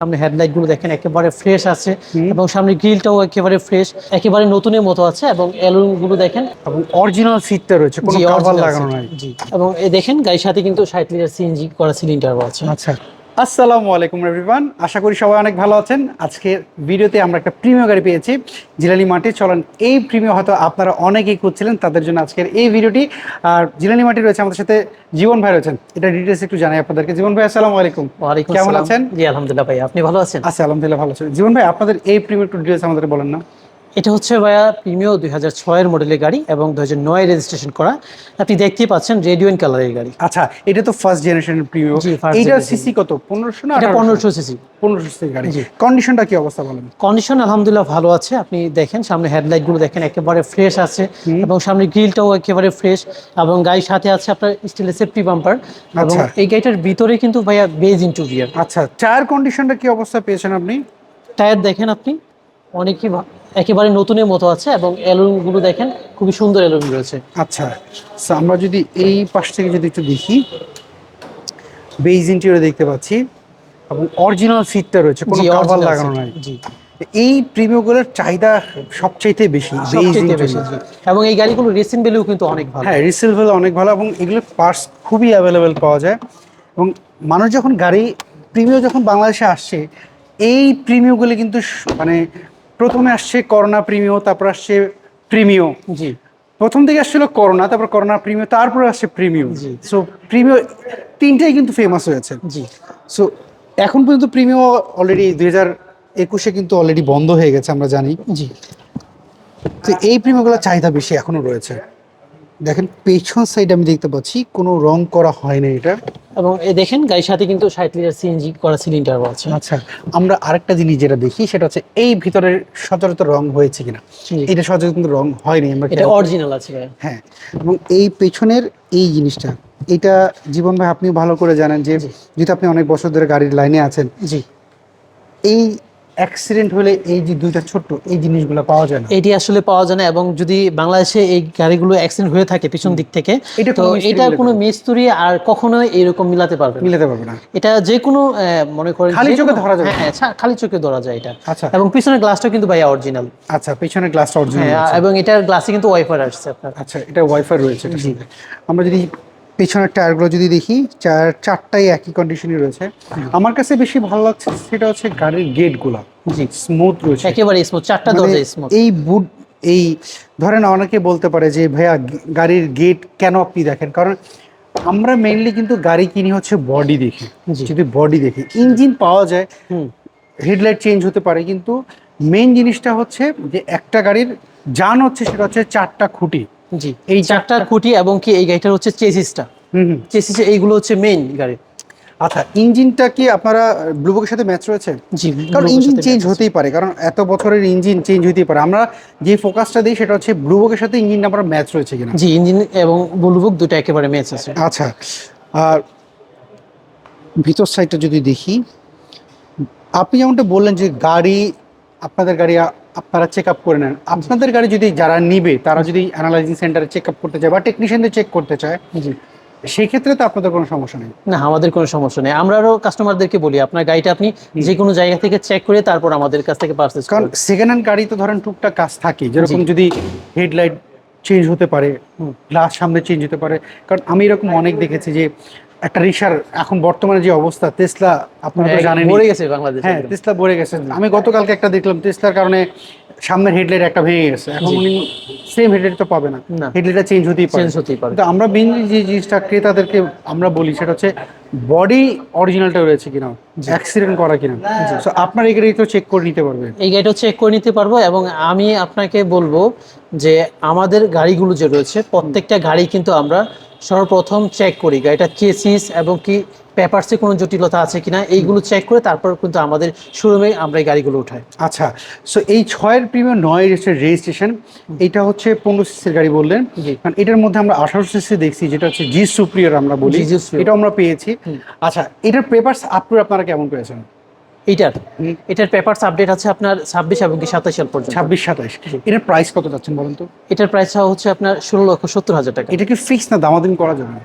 সামনে হেডলাইটগুলো দেখেন একেবারে ফ্রেশ আছে এবং সামনে গ্রিলটাও একেবারে ফ্রেশ একেবারে নতুনের মতো আছে এবং অ্যালুমগুলো দেখেন। এবং অরিজিনাল সিটটা রয়েছে কোনো কভার লাগানো নাই। জি এবং দেখেন গাড়ির সাথে কিন্তু ষাট লিটার সিএনজি করা সিলিন্ডার আছে। আচ্ছা। আসসালামু আলাইকুম এভরিওয়ান আশা করি সবাই অনেক ভালো আছেন। আজকে ভিডিওতে আমরা একটা প্রিমিয় গাড়ি পেয়েছি জিলানি মাটি চলেন এই প্রিমিয় হয়তো আপনারা অনেকেই খুঁজছিলেন তাদের জন্য আজকের এই ভিডিওটি। আর জিলানি মাটি রয়েছে আমাদের সাথে জীবন ভাই রয়েছেন। এটা ডিটেলস একটু জানাই আপনাদেরকে। জীবন ভাই আসসালামু আলাইকুম। কেমন আছেন? জি আলহামদুলিল্লাহ ভাই আপনি ভালো আছেন? আচ্ছা আলহামদুলিল্লাহ ভালো আছেন জীবন ভাই আপনাদের এই প্রিমিয় একটু ডিটেলস আমাদের বলেন না। এটা হচ্ছে ভাইয়া প্রিমিও দুই হাজার ছয়ের মডেলের গাড়ি এবং দুই হাজার নয় রেজিস্ট্রেশন করা। আপনি দেখতেই পাচ্ছেন রেডিওন কালারের গাড়ি। আচ্ছা এটা তো ফার্স্ট জেনারেশনের প্রিমিয় জি, first এইটার generation। সিসি কত? পনেরোশো না এটা পনেরোশো সিসি পনেরোশো সিসি গাড়ি। কন্ডিশনটা কি অবস্থা বলেন? কন্ডিশন আলহামদুলিল্লাহ ভালো আছে। আপনি দেখেন সামনে হেডলাইটগুলো দেখেন একেবারে ফ্রেশ আছে এবং সামনে গ্রিলটাও একেবারে ফ্রেশ এবং গাড়ির সাথে আছে আপনার স্টিলের সেফটি বাম্পার এবং আচ্ছা। এই গাড়িটার ভিতরে কিন্তু ভাইয়া বেজ ইন্টেরিয়ার আচ্ছা টায়ার কন্ডিশনটা কি অবস্থা পেয়েছেন আপনি? টায়ার দেখেন আপনি। অনেকই একেবারে নতুনের মতো আছে এবংগুলো দেখেন খুবই সুন্দর অ্যালুম রয়েছে। আচ্ছা আমরা যদি এই পাশ থেকে যদি একটু দেখি বেজ ইন্টেরিয়র দেখতে পাচ্ছি এবং অরিজিনাল সিটটা রয়েছে কোনো কভার লাগানো নাই। জি। এই প্রিমিয়গুলোর চাহিদা সবচাইতে বেশি বেশি এবং এই গাড়িগুলো রেসিং ভ্যালু কিন্তু অনেক ভালো। হ্যাঁ রিসেলভেল অনেক ভালো এবং এগুলোর পার্টস খুবই অ্যাভেলেবেল পাওয়া যায়। এবং মানুষ যখন গাড়ি প্রিমিয় যখন বাংলাদেশে আসছে এই প্রিমিয়গুলি কিন্তু মানে প্রথমে আসছে করোনা প্রিমিয় তারপর আসছে প্রিমিয় জি। প্রথম দিকে আসছিল করোনা তারপর করোনা প্রিমিয় তারপরে আসছে প্রিমিও। জি। সো প্রিমিয় তিনটাই কিন্তু ফেমাস হয়েছে। জি। সো এখন পর্যন্ত প্রিমিয় অলরেডি দুই হাজার একুশে কিন্তু অলরেডি বন্ধ হয়ে গেছে আমরা জানি। জি। তো এই প্রিমিয়গুলোর চাহিদা বেশি এখনও রয়েছে। দেখেন পেছন সাইড আমি দেখতে পাচ্ছি কোনো রং করা হয়নি এটা। এবং এই দেখেন গাড়ির সাথে কিন্তু ষাট লিটার সিএনজি করা সিলিন্ডার আছে। আচ্ছা আমরা আরেকটা জিনিস যেটা দেখি সেটা হচ্ছে এই ভিতরের সচরাচর রং হয়েছে কিনা। এটা সচরাচর কিন্তু রং হয়নি আমরা এটা অরিজিনাল আছে হ্যাঁ এবং এই পেছনের এই জিনিসটা এটা জীবন ভাই আপনি ভালো করে জানেন যে যেহেতু আপনি অনেক বছর ধরে গাড়ির লাইনে আছেন জি। এই অ্যাক্সিডেন্ট হলে এই যে দুইটা ছোট্ট এই জিনিসগুলো পাওয়া যায় না। এটি আসলে পাওয়া যায় না এবং যদি বাংলাদেশে এই গাড়িগুলো অ্যাক্সিডেন্ট হয়ে থাকে পিছন দিক থেকে তো এটা কোনো মিস্ত্রি আর কখনোই এরকম মিলাতে পারবে না। মিলাতে পারবে না। এটা যে কোনো মনে করেন খালি চোখে ধরা যাবে। হ্যাঁ হ্যাঁ খালি চোখে ধরা যায় এটা। আচ্ছা। এবং পিছনের গ্লাসটা কিন্তু ভাইয়া অরিজিনাল আচ্ছা পেছনের গ্লাসটা অরিজিনাল হ্যাঁ এবং এটার গ্লাসে কিন্তু ওয়াইফার আসছে আপনার। আচ্ছা এটা ওয়াইফাই রয়েছে আমরা যদি পেছনের টায়ারগুলো যদি দেখি চার চারটাই একই কন্ডিশনে রয়েছে। আমার কাছে বেশি ভালো লাগছে সেটা হচ্ছে গাড়ির গেটগুলো জি। স্মুথ রয়েছে। একেবারে স্মুথ চারটা মানে দরজা স্মুথ এই বুট এই ধরেন অনেকে বলতে পারে যে ভাইয়া গাড়ির গেট কেন আপনি দেখেন? কারণ আমরা মেইনলি কিন্তু গাড়ি কিনি হচ্ছে বডি দেখি। যদি বডি দেখি ইঞ্জিন পাওয়া যায় হেডলাইট চেঞ্জ হতে পারে কিন্তু মেইন জিনিসটা হচ্ছে যে একটা গাড়ির যান হচ্ছে সেটা হচ্ছে চারটা খুঁটি। জি। এই চারটা খুঁটি এবং কি এই গাড়িটার হচ্ছে চেসিসটা। হুম চেসিস এইগুলো হচ্ছে মেইন গাড়ি। আচ্ছা ইঞ্জিনটা কি আপনারা ব্লুবকের সাথে ম্যাচ রয়েছে? জি কারণ ইঞ্জিন চেঞ্জ হতেই পারে কারণ এত বছরের ইঞ্জিন চেঞ্জ হতেই পারে। আমরা যে ফোকাসটা দিই সেটা হচ্ছে ব্লুবকের সাথে ইঞ্জিন আমরা ম্যাচ রয়েছে কিনা। জি ইঞ্জিন এবং বুলবুক দুটো একেবারে ম্যাচ আছে। আচ্ছা আর ভিতর সাইডটা যদি দেখি আপনি যেমনটা বললেন যে গাড়ি আপনাদের গাড়ি আপনারা চেক আপ করে নেন। আপনাদের গাড়ি যদি যারা নিবে তারা যদি অ্যানালাইজিং সেন্টারে চেক আপ করতে চায় বা টেকনিশিয়ানদের চেক করতে চায় সেই ক্ষেত্রে তো আপনাদের কোনো সমস্যা নেই। না আমাদের কোনো সমস্যা নেই। আমরা আমরাও কাস্টমারদেরকে বলি আপনার গাড়িটা আপনি যে কোনো জায়গা থেকে চেক করে তারপর আমাদের কাছ থেকে পারচেজ কারণ করুন সেকেন্ড হ্যান্ড গাড়ি তো ধরেন টুকটাক কাজ থাকে। যেরকম যদি হেডলাইট চেঞ্জ হতে পারে। গ্লাস সামনে চেঞ্জ হতে পারে। কারণ আমি এরকম অনেক দেখেছি যে একটা রিক্সার এখন বর্তমানে যে অবস্থা তেসলা তো গেছে বাংলাদেশ হ্যাঁ তেসলা ভরে গেছে। আমি গতকালকে একটা দেখলাম তেসলার কারণে সামনের হেডলাইট একটা ভেঙে গেছে। এখন উনি সেম হেডলাইট তো পাবে না। না। হেডলাইটটা চেঞ্জ হতেই পারে। চেঞ্জ হতেই পারে। কিন্তু আমরা মেনলি যে জিনিসটা ক্রেতাদেরকে আমরা বলি সেটা হচ্ছে বডি অরিজিনালটা রয়েছে কিনা অ্যাক্সিডেন্ট করা কিনা। So আপনার এই গাড়ি তো চেক করে নিতে পারবেন এই গাড়িটা চেক করে নিতে পারব এবং আমি আপনাকে বলব যে আমাদের গাড়িগুলো যে রয়েছে প্রত্যেকটা গাড়ি কিন্তু আমরা সর্বপ্রথম চেক করি। গাড়িটা চেসিস এবং কি পেপারসে কোনো জটিলতা আছে কিনা এইগুলো চেক করে তারপর কিন্তু আমাদের শোরুমে আমরা এই গাড়িগুলো উঠাই। আচ্ছা সো এই ছয়ের প্রিমিয়াম নয় রেজিস্ট্রেশন এটা হচ্ছে পনেরো সিসির গাড়ি বললেন। কারণ এটার মধ্যে আমরা আঠারো সিসি দেখছি যেটা হচ্ছে জি সুপ্রিয়র আমরা বলি। এটা আমরা পেয়েছি। আচ্ছা এটার পেপারস আপলোড আপনারা কেমন পেয়েছেন এইটার? হুম। এটার পেপারস আপডেট আছে আপনার ছাব্বিশ এবং কি সাতাশ সাল পর্যন্ত। ছাব্বিশ সাতাইশ এটার প্রাইস কত যাচ্ছেন বলুন তো? এটার প্রাইস হচ্ছে আপনার ষোলো লক্ষ সত্তর হাজার টাকা। এটা কি ফিক্স না দামাদামি করা যাবে?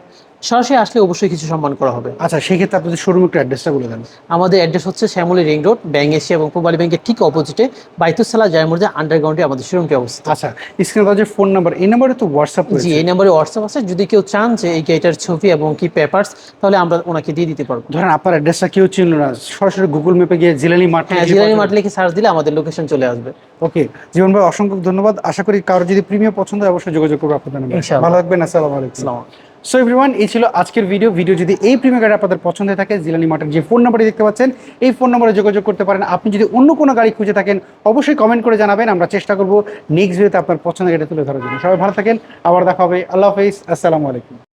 সরাসরি আসলে অবশ্যই কিছু সম্মান করা হবে। আচ্ছা সেক্ষেত্রে আপনাদের শোরুম একটু অ্যাড্রেসটা বলে দেন। আমাদের অ্যাড্রেস হচ্ছে Shyamoli ring road bank Asia এবং পূবালী ব্যাংকের ঠিক অপোজিটে বাইতুসালা জায়মুরজা আন্ডারগ্রাউন্ডে আমাদের শোরুমটি অবস্থিত। আচ্ছা স্ক্রিনে যে ফোন নাম্বার এই নাম্বারে তো হোয়াটসঅ্যাপ জি এই নাম্বারে হোয়াটসঅ্যাপ আছে। যদি কেউ চান যে এই গাড়িটার ছবি এবং কি পেপারস তাহলে আমরা ওনাকে দিয়ে দিতে পারব। ধরেন আপনার অ্যাড্রেসটা কেউ চিনল না সরাসরি গুগল ম্যাপে গিয়ে জিলানি মাঠ হ্যাঁ জিরানি মাঠ লিখে সার্চ দিলে আমাদের লোকেশন চলে আসবে। ওকে জীবন ভাই অসংখ্য ধন্যবাদ। আশা করি কারও যদি প্রিমিয়াম পছন্দ হয় অবশ্যই যোগাযোগ করব আপনাদের। ভালো থাকবেন আসসালামু আলাইকুম। সো এভরিওয়ান এই ছিল আজকের ভিডিও ভিডিও যদি এই প্রিমিয়ার গাড়ি আপনাদের পছন্দ থাকে জিলানি মার্টের যে ফোন নাম্বারটি দেখতে পাচ্ছেন, এই ফোন নম্বরে যোগাযোগ করতে পারেন। আপনি যদি অন্য কোনো গাড়ি খুঁজে থাকেন, অবশ্যই কমেন্ট করে জানাবেন। আমরা চেষ্টা করব নেক্সট ভিডিওতে আপনার পছন্দের গাড়িটা তুলে ধরার জন্য। সবাই ভালো থাকেন। আবার দেখা হবে। আল্লাহ হাফিজ। আসসালামু আলাইকুম।